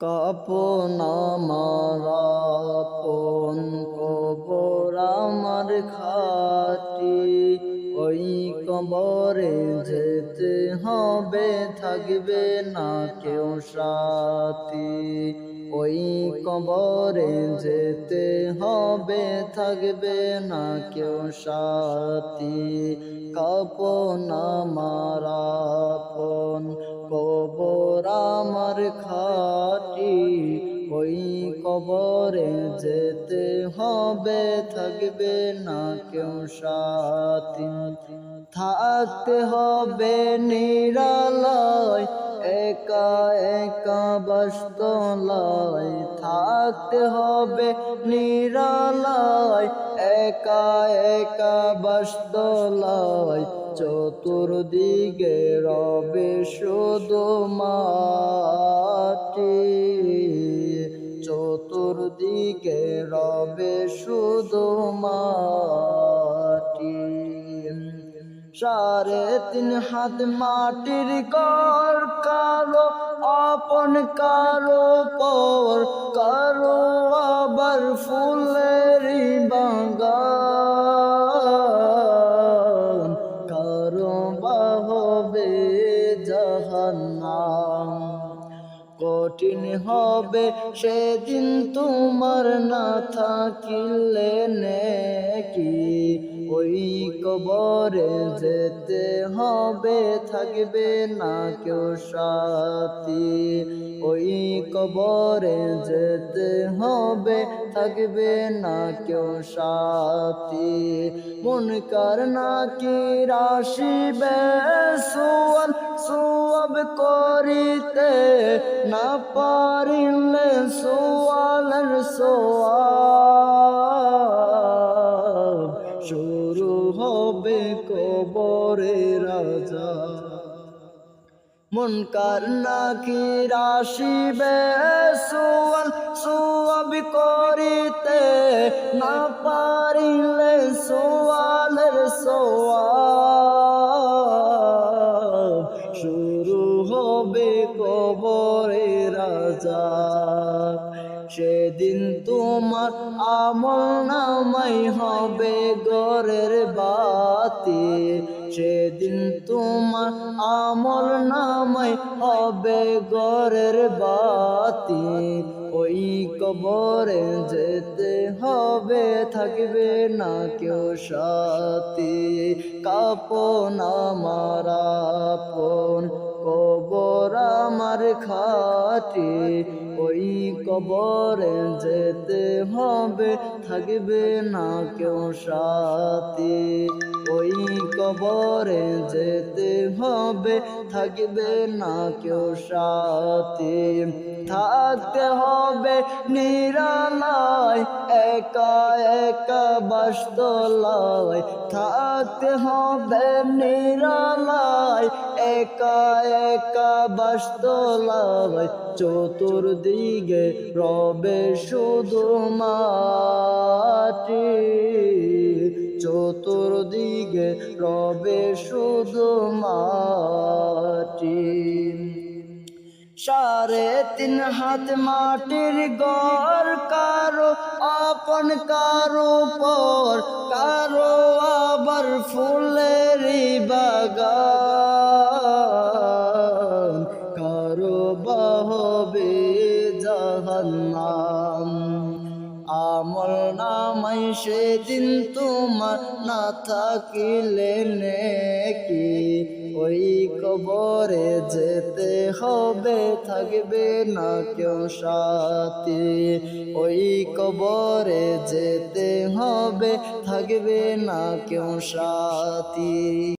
কাপন আমার আপন কবর আমার খাটি। ওই কবরে যেতে হবে, থাকবে না কেউ সাথী। ওই কবরে যেতে হবে, থাকবে না কেউ সাথী। কাপন আমার আপন কবর আমার খাটি। কবরে যেতে হবে, থাকবে না কেউ সাথী। থাকতে হবে নিরালয়, একা একা বাস্তলায়। থাকতে হবে নিরালয়, একা একা বাস্তলায়। চতুর্দিকে রবে শুধু মাটি চতুর্দিকে রবে শুধু মাটি। সাড়ে তিন হাত মাটির কর কারও আপন কারও পর। কঠিন হবে, সেদিন তোমার না থাকিলে নেকি? ওই কবরে যেতে হবে, থাকবে না কেউ সাথী। ওই কবরে যেতে হবে, থাকবে না কেউ সাথী। মন কার নাকি রাশিবে? কবরে রাজা। মন কার নাকি রাশিবে বেসুয়াল সুয়াবি করিতে না পারিলে সোয়ালের কবরে রাজা। সেদিন তোমার আমল নামাই হবে গরের বাতি। সেদিন তোমার আমল নামাই হবে গরের বাতি। ওই কবরে যেতে হবে, থাকবে না কেউ সাথী। কাপন আমার আপন। কবর আমার খাটি ওই কবরে যেতে হবে থাকবে না কেউ সাথী। ওই কবরে যেতে হবে, থাকবে না কেউ সাথী। থাকতে হবে নিরালায়, একা একা বাস্তলায়। থাকতে হবে নিরালায়, একা একা বাস্তলায়। চতুর্দিকে রবে শুধু মাটি চতুর্দিকে রবে শুধু মাটি। সাড়ে তিন হাত মাটির গড়, কারও আপন, কারও পর, কারও আবার ফুলের বাগান। কারও বাহবে জাহান্নাম। আমল নামাই সেদিন তোমার না থাকিলে নেকি? ওই কবরে যেতে হবে, থাকবে না কেউ সাথী। ওই কবরে যেতে হবে, থাকবে না কেউ সাথী।